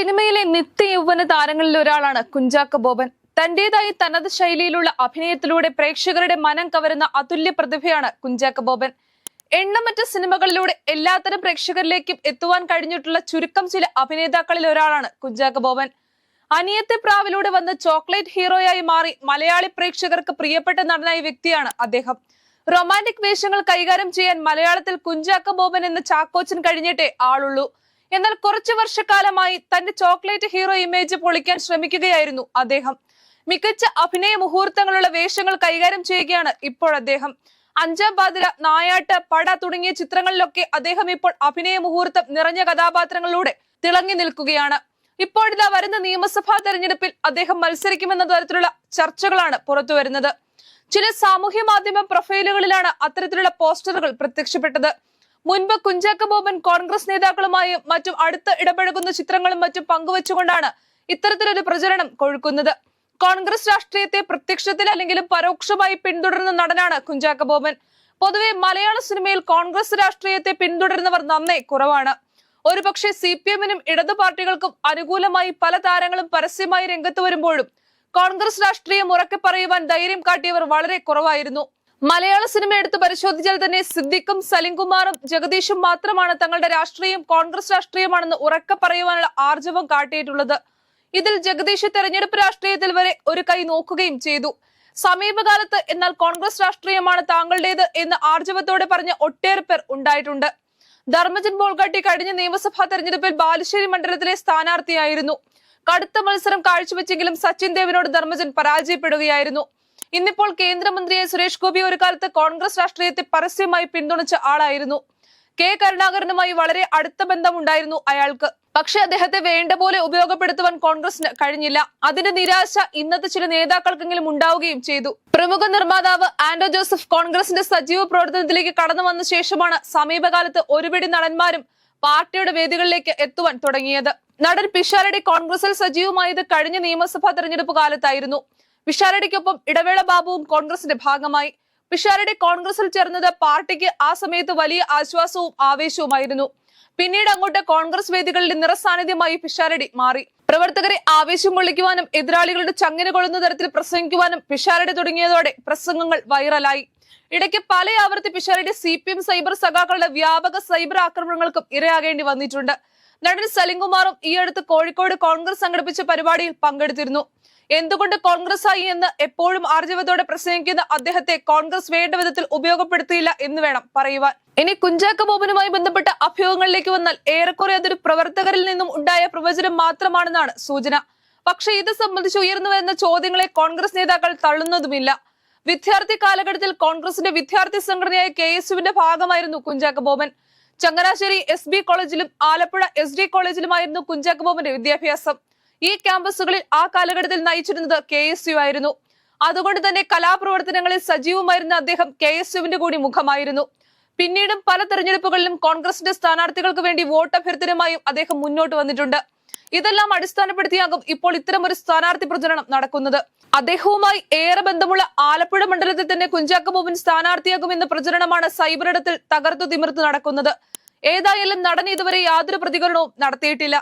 സിനിമയിലെ നിത്യ യൗവന താരങ്ങളിൽ ഒരാളാണ് കുഞ്ചാക്ക ബോബൻ. തന്റേതായി തനത് ശൈലിയിലുള്ള അഭിനയത്തിലൂടെ പ്രേക്ഷകരുടെ മനം കവരുന്ന അതുല്യ പ്രതിഭയാണ് കുഞ്ചാക്ക ബോബൻ. എണ്ണമറ്റ സിനിമകളിലൂടെ എല്ലാത്തരം പ്രേക്ഷകരിലേക്കും എത്തുവാൻ കഴിഞ്ഞിട്ടുള്ള ചുരുക്കം ചില അഭിനേതാക്കളിൽ ഒരാളാണ് കുഞ്ചാക്ക ബോബൻ. അനിയത്തെ പ്രാവിലൂടെ വന്ന് ചോക്ലേറ്റ് ഹീറോയായി മാറി മലയാളി പ്രേക്ഷകർക്ക് പ്രിയപ്പെട്ട നടനായ വ്യക്തിയാണ് അദ്ദേഹം. റൊമാന്റിക് വേഷങ്ങൾ കൈകാര്യം ചെയ്യാൻ മലയാളത്തിൽ കുഞ്ചാക്ക ബോബൻ എന്ന ചാക്കോച്ചൻ കഴിഞ്ഞിട്ടേ ആളുള്ളൂ. എന്നാൽ കുറച്ചു വർഷക്കാലമായി തന്റെ ചോക്ലേറ്റ് ഹീറോ ഇമേജ് പൊളിക്കാൻ ശ്രമിക്കുകയായിരുന്നു അദ്ദേഹം. മികച്ച അഭിനയ മുഹൂർത്തങ്ങളുള്ള വേഷങ്ങൾ കൈകാര്യം ചെയ്യുകയാണ് ഇപ്പോൾ അദ്ദേഹം. അഞ്ചാം പാതിര നായാട്ട് പട തുടങ്ങിയ ചിത്രങ്ങളിലൊക്കെ അദ്ദേഹം ഇപ്പോൾ അഭിനയ മുഹൂർത്തം നിറഞ്ഞ കഥാപാത്രങ്ങളിലൂടെ തിളങ്ങി നിൽക്കുകയാണ്. ഇപ്പോഴിതാ വരുന്ന നിയമസഭാ തെരഞ്ഞെടുപ്പിൽ അദ്ദേഹം മത്സരിക്കുമെന്ന തരത്തിലുള്ള ചർച്ചകളാണ് പുറത്തു വരുന്നത്. ചില സാമൂഹ്യ മാധ്യമ പ്രൊഫൈലുകളിലാണ് അത്തരത്തിലുള്ള പോസ്റ്ററുകൾ പ്രത്യക്ഷപ്പെട്ടത്. മുൻപ് കുഞ്ചാക്ക ബോബൻ കോൺഗ്രസ് നേതാക്കളുമായും മറ്റും അടുത്ത് ഇടപഴകുന്ന ചിത്രങ്ങളും മറ്റും പങ്കുവച്ചുകൊണ്ടാണ് ഇത്തരത്തിലൊരു പ്രചരണം കൊഴുക്കുന്നത്. കോൺഗ്രസ് രാഷ്ട്രീയത്തെ പ്രത്യക്ഷത്തിൽ അല്ലെങ്കിലും പരോക്ഷമായി പിന്തുടരുന്ന നടനാണ് കുഞ്ചാക്ക ബോബൻ. പൊതുവെ മലയാള സിനിമയിൽ കോൺഗ്രസ് രാഷ്ട്രീയത്തെ പിന്തുടരുന്നവർ നന്നേ കുറവാണ്. ഒരുപക്ഷെ സി പി എമ്മിനും ഇടതു പാർട്ടികൾക്കും അനുകൂലമായി പല താരങ്ങളും പരസ്യമായി രംഗത്ത് വരുമ്പോഴും കോൺഗ്രസ് രാഷ്ട്രീയം ഉറക്കെ പറയുവാൻ ധൈര്യം കാട്ടിയവർ വളരെ കുറവായിരുന്നു. മലയാള സിനിമ എടുത്ത് പരിശോധിച്ചാൽ തന്നെ സിദ്ദിഖും സലിംകുമാറും ജഗദീഷും മാത്രമാണ് തങ്ങളുടെ രാഷ്ട്രീയം കോൺഗ്രസ് രാഷ്ട്രീയമാണെന്ന് ഉറക്കെ പറയുവാനുള്ള ആർജവം കാട്ടിയിട്ടുള്ളത്. ഇതിൽ ജഗദീഷ് തെരഞ്ഞെടുപ്പ് രാഷ്ട്രീയത്തിൽ വരെ ഒരു കൈ നോക്കുകയും ചെയ്തു. സമീപകാലത്ത് എന്നാൽ കോൺഗ്രസ് രാഷ്ട്രീയമാണ് താങ്കളുടേത് എന്ന് ആർജവത്തോടെ പറഞ്ഞ ഒട്ടേറെ പേർ ഉണ്ടായിട്ടുണ്ട്. ധർമ്മജൻ ബോൾഗാട്ടി കഴിഞ്ഞ നിയമസഭാ തെരഞ്ഞെടുപ്പിൽ ബാലുശ്ശേരി മണ്ഡലത്തിലെ സ്ഥാനാർത്ഥിയായിരുന്നു. കടുത്ത മത്സരം കാഴ്ചവെച്ചെങ്കിലും സച്ചിൻ ദേവിനോട് ധർമ്മജൻ പരാജയപ്പെടുകയായിരുന്നു. ഇന്നിപ്പോൾ കേന്ദ്രമന്ത്രിയായ സുരേഷ് ഗോപി ഒരു കാലത്ത് കോൺഗ്രസ് രാഷ്ട്രീയത്തെ പരസ്യമായി പിന്തുണച്ച ആളായിരുന്നു. കെ കരുണാകരനുമായി വളരെ അടുത്ത ബന്ധമുണ്ടായിരുന്നു അയാൾക്ക്. പക്ഷെ അദ്ദേഹത്തെ വേണ്ട പോലെ ഉപയോഗപ്പെടുത്തുവാൻ കോൺഗ്രസിന് കഴിഞ്ഞില്ല. അതിന്റെ നിരാശ ഇന്നത്തെ ചില നേതാക്കൾക്കെങ്കിലും ഉണ്ടാവുകയും ചെയ്തു. പ്രമുഖ നിർമ്മാതാവ് ആന്റോ ജോസഫ് കോൺഗ്രസിന്റെ സജീവ പ്രവർത്തനത്തിലേക്ക് കടന്നു വന്ന ശേഷമാണ് സമീപകാലത്ത് ഒരുപിടി നടന്മാരും പാർട്ടിയുടെ വേദികളിലേക്ക് എത്തുവാൻ തുടങ്ങിയത്. നടൻ പിഷാരടി കോൺഗ്രസിൽ സജീവമായത് കഴിഞ്ഞ നിയമസഭാ തെരഞ്ഞെടുപ്പ് കാലത്തായിരുന്നു. പിഷാരടിക്കൊപ്പം ഇടവേള ബാബുവും കോൺഗ്രസിന്റെ ഭാഗമായി. പിഷാരടി കോൺഗ്രസിൽ ചേർന്നത് പാർട്ടിക്ക് ആ സമയത്ത് വലിയ ആശ്വാസവും ആവേശവുമായിരുന്നു. പിന്നീട് അങ്ങോട്ട് കോൺഗ്രസ് വേദികളിൽ നിറസാന്നിധ്യമായി പിഷാരടി മാറി. പ്രവർത്തകരെ ആവേശം കൊള്ളിക്കുവാനും എതിരാളികളുടെ ചങ്ങിന് കൊള്ളുന്ന തരത്തിൽ പ്രസംഗിക്കുവാനും പിഷാരടി തുടങ്ങിയതോടെ പ്രസംഗങ്ങൾ വൈറലായി. ഇടയ്ക്ക് പല ആവർത്തി Pisharody C P M cyber സഖാക്കളുടെ വ്യാപക സൈബർ ആക്രമണങ്ങൾക്കും ഇരയാകേണ്ടി വന്നിട്ടുണ്ട്. നടൻ സലിംകുമാറും ഈ അടുത്ത് കോഴിക്കോട് കോൺഗ്രസ് സംഘടിപ്പിച്ച പരിപാടിയിൽ പങ്കെടുത്തിരുന്നു. എന്തുകൊണ്ട് കോൺഗ്രസ് ആയി എന്ന് എപ്പോഴും ആർജവത്തോടെ പ്രസംഗിക്കുന്ന അദ്ദേഹത്തെ കോൺഗ്രസ് വേണ്ട വിധത്തിൽ ഉപയോഗപ്പെടുത്തിയില്ല എന്ന് വേണം പറയുവാൻ. ഇനി കുഞ്ചാക്ക ബോബനുമായി ബന്ധപ്പെട്ട അഭ്യൂഹങ്ങളിലേക്ക് വന്നാൽ ഏറെക്കുറെ അതൊരു പ്രവർത്തകരിൽ നിന്നും ഉണ്ടായ പ്രവചനം മാത്രമാണെന്നാണ് സൂചന. പക്ഷേ ഇത് സംബന്ധിച്ച് ഉയർന്നു വരുന്ന ചോദ്യങ്ങളെ കോൺഗ്രസ് നേതാക്കൾ തള്ളുന്നതുമില്ല. വിദ്യാർത്ഥി കാലഘട്ടത്തിൽ കോൺഗ്രസിന്റെ വിദ്യാർത്ഥി സംഘടനയായ കെ എസ് യുവിന്റെ ഭാഗമായിരുന്നു കുഞ്ചാക്ക ബോബൻ. ചങ്ങനാശ്ശേരി എസ് ബി കോളേജിലും ആലപ്പുഴ എസ് ഡി കോളേജിലുമായിരുന്നു കുഞ്ചാക്ക ബോബന്റെ വിദ്യാഭ്യാസം. ഈ ക്യാമ്പസുകളിൽ ആ കാലഘട്ടത്തിൽ നയിച്ചിരുന്നത് കെ എസ് യു ആയിരുന്നു. അതുകൊണ്ട് തന്നെ കലാപ്രവർത്തനങ്ങളിൽ സജീവമായിരുന്ന അദ്ദേഹം കെ എസ് യുവിന്റെ കൂടി മുഖമായിരുന്നു. പിന്നീടും പല തെരഞ്ഞെടുപ്പുകളിലും കോൺഗ്രസിന്റെ സ്ഥാനാർത്ഥികൾക്ക് വേണ്ടി വോട്ട് അഭ്യർത്ഥനമായും അദ്ദേഹം മുന്നോട്ട് വന്നിട്ടുണ്ട്. ഇതെല്ലാം അടിസ്ഥാനപ്പെടുത്തിയാകും ഇപ്പോൾ ഇത്തരം ഒരു സ്ഥാനാർത്ഥി പ്രചരണം നടക്കുന്നത്. അദ്ദേഹവുമായി ഏറെ ബന്ധമുള്ള ആലപ്പുഴ മണ്ഡലത്തിൽ തന്നെ കുഞ്ചാക്കബോബൻ സ്ഥാനാർത്ഥിയാകുമെന്ന പ്രചരണമാണ് സൈബറിടത്തിൽ തകർത്തു തിമിർത്ത് നടക്കുന്നത്. ഏതായാലും നടൻ ഇതുവരെ യാതൊരു പ്രതികരണവും നടത്തിയിട്ടില്ല.